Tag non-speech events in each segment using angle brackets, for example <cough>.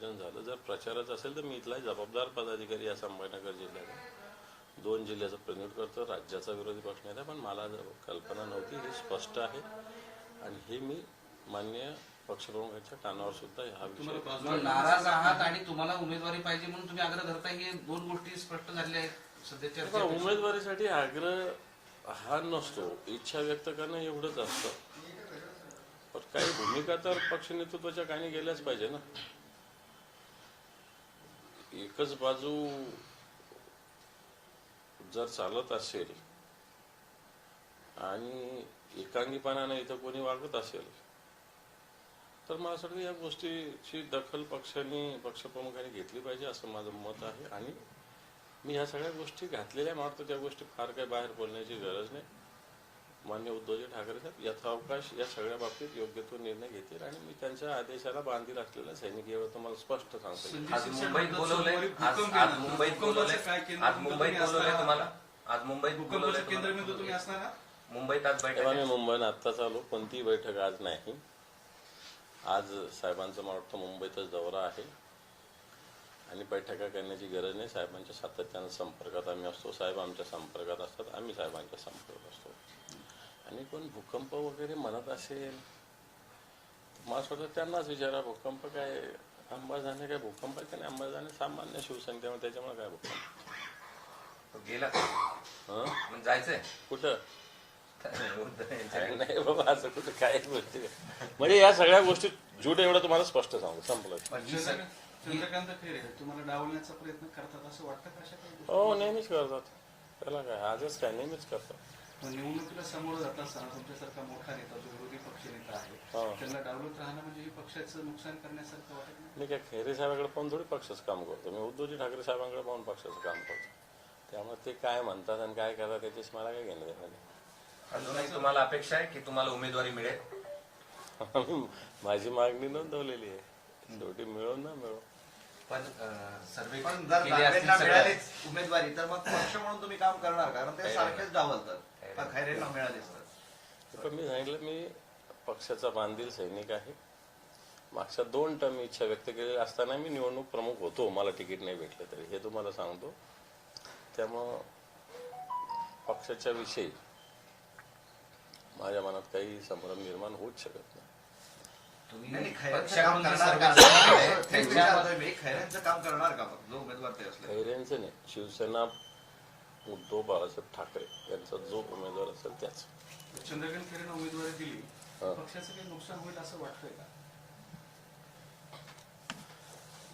नियोजन झालं. जर प्रचाराचं असेल तर मी इथलाही जबाबदार पदाधिकारी या संभाजीनगर जिल्ह्यात दोन जिल्ह्याचं प्रतिनिधित्व करतो राज्याचा विरोधी पक्ष नेता पण मला जर कल्पना नव्हती हे स्पष्ट आहे. आणि हे मी मान्य पक्षप्रमुखांच्या कानावर सुद्धा हा विषय नाराज आहात आणि तुम्हाला उमेदवारी पाहिजे म्हणून तुम्ही आग्रह धरताय हे दोन गोष्टी स्पष्ट झालेल्या आहेत सध्या पण चर्चा उमेदवारीसाठी आग्रह हा नसतो इच्छा व्यक्त करणं एवढंच असतं. पण काही भूमिका तर पक्ष नेतृत्वाच्या काही गेल्याच पाहिजे ना. एकच बाजू जर चालत असेल आणि एकांगीपणाने इथं कोणी वागत असेल तर मला असं वाटतं या गोष्टीची दखल पक्षांनी पक्षप्रमुखांनी घेतली पाहिजे असं माझं मत आहे. आणि मी ह्या सगळ्या गोष्टी घातलेल्या मला वाटतं त्या गोष्टी फार काही बाहेर बोलण्याची गरज नाही. मान्य उद्धवजी ठाकरे साहेब यथावकाश या सगळ्या बाबतीत योग्य तो निर्णय घेतील आणि मी त्यांच्या आदेशाला बांधील असलेला सैनिक यावर तुम्हाला स्पष्ट सांगतो. आज मुंबईत बोलवलंय. आज आज मुंबईत बोलवलंय. आज मुंबईत बोलवलंय तुम्हाला? आज मुंबईत बोलवलंय? तुम्ही असणार आहात? मुंबईत आज बैठक तेव्हा मी आहे. मुंबईनं आत्ताच आलो. कोणतीही बैठक आज नाही. आज साहेबांचा मला वाटतं मुंबईतच दौरा आहे. आणि बैठका करण्याची गरज नाही. साहेबांच्या सातत्यानं संपर्कात आम्ही असतो. साहेब आमच्या संपर्कात असतात. आम्ही साहेबांच्या संपर्कात असतो. आणि कोण भूकंप वगैरे म्हणत असेल मला असं वाटतं त्यांनाच विचारा भूकंप काय अंबाजाने काय भूकंप आहे त्याने अंबाजाने सामान्य शिवसैनिक त्यामुळे त्याच्यामुळे काय भूकंप? तो गेला? हं? जायचंय? कुठं? नाही बाबा असं कुठं काय गोष्टी म्हणजे या सगळ्या गोष्टी झूट एवढं तुम्हाला स्पष्ट सांगू संपलं. ही चंद्रकांत खैरे तुम्हाला डावलण्याचा प्रयत्न करतात असं वाटतं? हो नेहमीच करतात. त्याला काय आजच काय नेहमीच करतात. निवडणुकीला समोर जात असताना तुमच्यासारखा मोठा नेता जो विरोधी पक्षनेता आहे हो. त्यांना डावलत राहणं म्हणजे हे पक्षाचं नुकसान करण्यासारखं वाटत नाही? मी काय खैरे साहेबांकडे पाहून थोडी पक्षाचं काम करतो. मी उद्धवजी ठाकरे साहेबांकडे पाहून पक्षाचं काम करतो. त्यामुळे ते काय म्हणतात आणि काय करतात त्याच्याशी मला काय घेणं देणं नाही. अजूनही तुम्हाला अपेक्षा आहे की तुम्हाला उमेदवारी मिळेल? <laughs> माझी मागणी नोंदवलेली आहे. शेवटी मिळो ना मिळो. पण अं, सर्वे पण जर केले असतील नांदेडला सगळ्या- मिळालीच उमेदवारी तर मग पक्ष म्हणून तुम्ही काम करणार कारण ते सारखेच डावलतात. का खैरेंना पण मी सांगितलं मी पक्षाचा बांधील सैनिक आहे. मागच्या दोन टर्म इच्छा व्यक्त केलेली असताना मी निवडणूक प्रमुख होतो मला तिकीट नाही भेटलं तरी. हे तुम्हाला सांगतो. त्यामुळं पक्षाच्या विषयी माझ्या मनात काही संभ्रम निर्माण होऊच शकत नाही. <laughs> खैरेंचं नाही. शिवसेना उद्धव बाळासाहेब ठाकरे यांचा जो उमेदवार असेल त्याच. चंद्रकांत खैरेंना उमेदवारी दिली. हा. पक्षाचं काही नुकसान होईल असं वाटतंय का?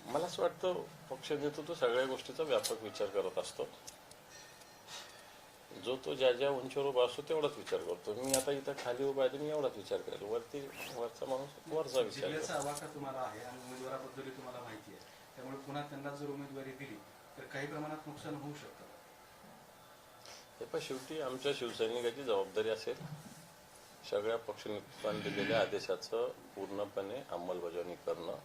मला असं वाटतं पक्ष नेतृत्व सगळ्या गोष्टीचा व्यापक विचार करत असतो. जो तो ज्या ज्या उंचीवर उभा असतो तेवढाच विचार करतो. मी आता इथं खाली उभा आहे तर मी एवढाच विचार करेल. वरती वरचा माणूस वरचा विचार जिल्ह्याचा करतो आवाका तुम्हाला आहे आणि उमेदवाराबद्दल तुम्हाला माहिती आहे. त्यामुळे पुन्हा त्यांना जर उमेदवारी दिली तर काही प्रमाणात नुकसान होऊ शकतं. हे पण शेवटी आमच्या शिवसैनिकाची जबाबदारी असेल. सगळ्या पक्षनेतृत्वाने दिलेल्या आदेशाचं पूर्णपणे अंमलबजावणी करणं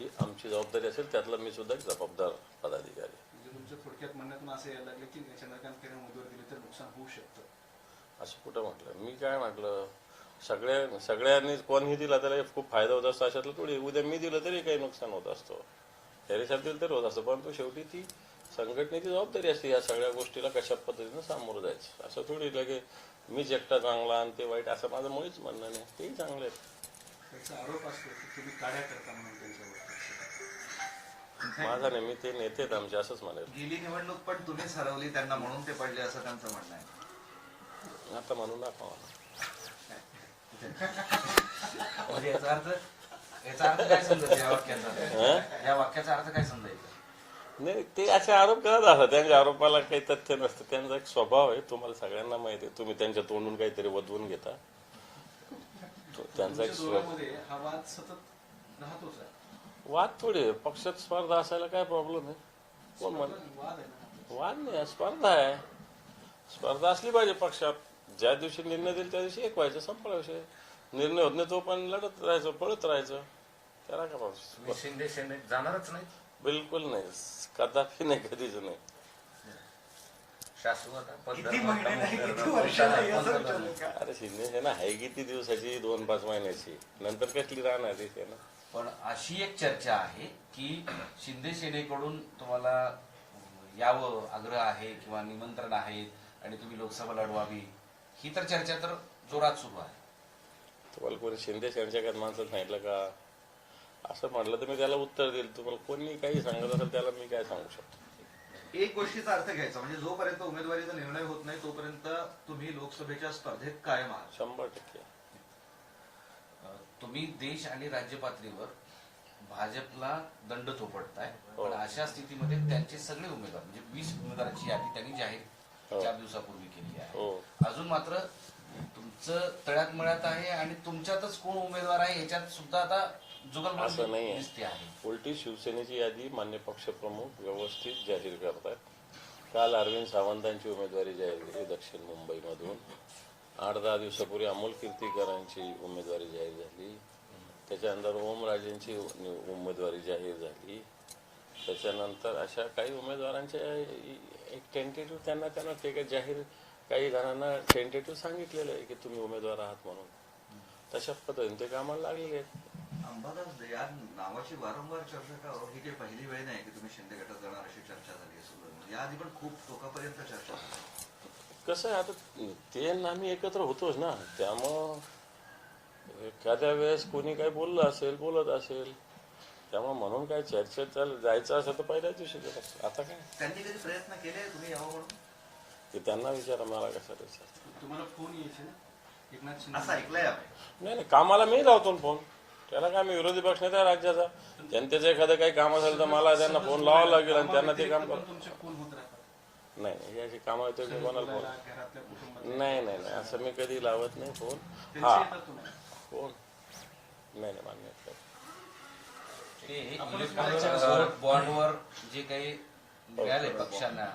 ही आमची जबाबदारी असेल. त्यातला मी सुद्धा एक जबाबदार पदाधिकारी. म्हणजे तुमच्या थोडक्यात म्हणण्यातून असं यायला लागलं की चंद्रकांत खैरे उमेदवारी दिली तर नुकसान होऊ शकतं. असं कुठं म्हटलं? मी काय म्हटलं? सगळ्या सगळ्यांनी कोणीही दिला त्याला खूप फायदा होत असतो. अशातलं थोडी उद्या मी दिलं तरी काही नुकसान होत असतो. तरी साहेब दिलं तरी होत असतं परंतु शेवटी ती संघटनेची जबाबदारी असते या सगळ्या गोष्टीला कशा पद्धतीनं सामोरं जायचं? असं थोडी लगे मीच एकटा चांगला आणि ते वाईट असं माझं मुळीच म्हणणं नाही. तेही चांगले आहेत. तुम्ही माझा नाही मी ते नेते आमचे असंच म्हणाल गेली निवडणूक पण तुम्हीच हरवली त्यांना म्हणून ते पडले असं त्यांचं म्हणणं आहे. आता म्हणून दाखवा मला. म्हणजे याचा अर्थ याचा अर्थ काय समजायचा या वाक्याचा? या वाक्याचा अर्थ काय समजायचा? नाही ते असे आरोप करत असतात. त्यांच्या आरोपाला काही तथ्य नसतं. त्यांचा एक स्वभाव आहे. तुम्हाला सगळ्यांना माहिती आहे. तुम्ही त्यांच्या तोंडून काहीतरी वधवून घेता. तो त्यांचा एक स्वभाव हा वाद सतत राहतोच आहे. वाद थोडी आहे. पक्षात स्पर्धा असायला काय प्रॉब्लेम आहे? कोण म्हण वाद नाही स्पर्धा आहे. स्पर्धा असली पाहिजे पक्षात. ज्या दिवशी निर्णय देईल त्या दिवशी एक व्हायचं संपला विषय. निर्णय होत नाही तो पण लढत राहायचं पळत राहायचं. त्याला काय शिंदे शिंदे जाणारच नाही बिलकुल नाही. कदापि नाही कधीच नाही? अरे शिंदे सेना आहे किती दिवसाची? दोन पाच महिन्याची. नंतर कसली राहणार पण अशी एक चर्चा आहे की शिंदे सेनेकडून तुम्हाला यावं आग्रह आहे किंवा निमंत्रण आहे आणि तुम्ही लोकसभा लढवावी ही तर चर्चा तर जोरात सुरू आहे. तुम्हाला कोणी शिंदे सेनेच्या माणसं सांगितलं का? असं म्हटलं तर मी त्याला उत्तर देईल. तुम्हाला कोणी काही सांगत असेल त्याला मी काय सांगू शकतो? एक गोष्टीचा अर्थ घ्यायचा. म्हणजे जोपर्यंत उमेदवारीचा निर्णय होत नाही तोपर्यंत तुम्ही लोकसभेच्या स्पर्धेत कायम आहात. शंभर टक्के. तुम्ही देश आणि राज्य पातळीवर भाजपला दंड थोपटताय हो. पण अशा स्थितीमध्ये त्यांचे सगळे उमेदवार म्हणजे वीस उमेदवारांची यादी त्यांनी जाहीर हो. चार दिवसापूर्वी केली आहे. हो. अजून मात्र तुमचं तळ्यात मळ्यात आहे आणि तुमच्यातच कोण उमेदवार आहे याच्यात सुद्धा आता असं. दिसते आहे. उलटी शिवसेनेची यादी मान्य पक्षप्रमुख व्यवस्थित जाहीर करतात. काल अरविंद सावंतांची उमेदवारी जाहीर झाली दक्षिण मुंबईमधून. आठ दहा दिवसापूर्वी अमोल कीर्तीकरांची उमेदवारी जाहीर झाली. त्याच्यानंतर ओमराजेंची उमेदवारी जाहीर झाली. त्याच्यानंतर अशा काही उमेदवारांच्या एक टेंटेटिव्ह त्यांना त्यांना ते काही जाहीर काही जणांना टेंटेटिव्ह सांगितलेलं आहे की तुम्ही उमेदवार आहात म्हणून. तशा पद्धतीने ते कामाला लागलेले आहेत. अंबादास या नावाची वारंवार चर्चा का हो? ही काही पहिली वेळ नाही की तुम्ही शिंदे गटात जाणार अशी चर्चा झाली असेल. या आधी पण खूप टोकापर्यंत चर्चा झाली. कसं आहे आता ते आम्ही एकत्र होतोच ना. त्यामुळं एखाद्या वेळेस कोणी काही बोललं असेल बोलत असेल त्यामुळे म्हणून काय चर्चेत चाल जायचं असेल तर पहिल्याच दिवशी गेलं. आता काय? त्यांनी कधी प्रयत्न केले तुम्ही यावं म्हणून? ते त्यांना विचारा मला कसं विचार तुम्हाला फोन यायचे ना? एकनाथ शिंदे असं ऐकलंय आम्ही. नाही नाही कामाला मी लावतो फोन. त्याला काय मी विरोधी पक्ष नेता राज्याचा जनतेचं एखादं काही काम असेल तर मला त्यांना फोन लावावा लागेल आणि त्यांना ते काम पण कर नाही नाही याची कामं येतो मी कोणाला फोन नाही नाही नाही असं मी कधी लावत नाही फोन हा फोन नाही नाही मान्य बॉन्डवर जे काही मिळाले पक्षांना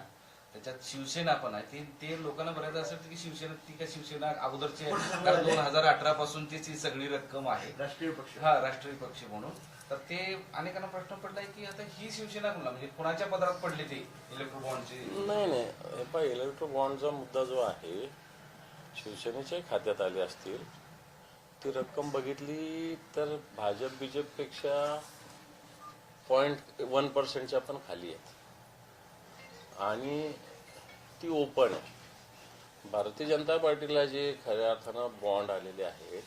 त्याच्यात शिवसेना पण आहे. ते ते लोकांना बऱ्याच असं वाटतं की शिवसेना ती काय शिवसेना अगोदरची. कारण दोन हजार अठरा पासून तीच ही सगळी रक्कम आहे. राष्ट्रीय पक्ष. हा राष्ट्रीय पक्ष म्हणून. तर ते अनेकांना प्रश्न पडलाय की आता ही शिवसेना कोणला म्हणजे कोणाच्या पदरात पडले ते इलेक्ट्रो बॉन्डचे नाही नाही. हे पहा इलेक्ट्रो बॉन्डचा मुद्दा जो आहे शिवसेनेच्या खात्यात आले असतील ती रक्कम बघितली तर भाजप बीजेपपेक्षा पॉईंट वन पर्सेंटच्या पण खाली आहेत. आणि ती ओपन. आहे भारतीय जनता पार्टीला जे खऱ्या अर्थानं बॉन्ड आलेले आहेत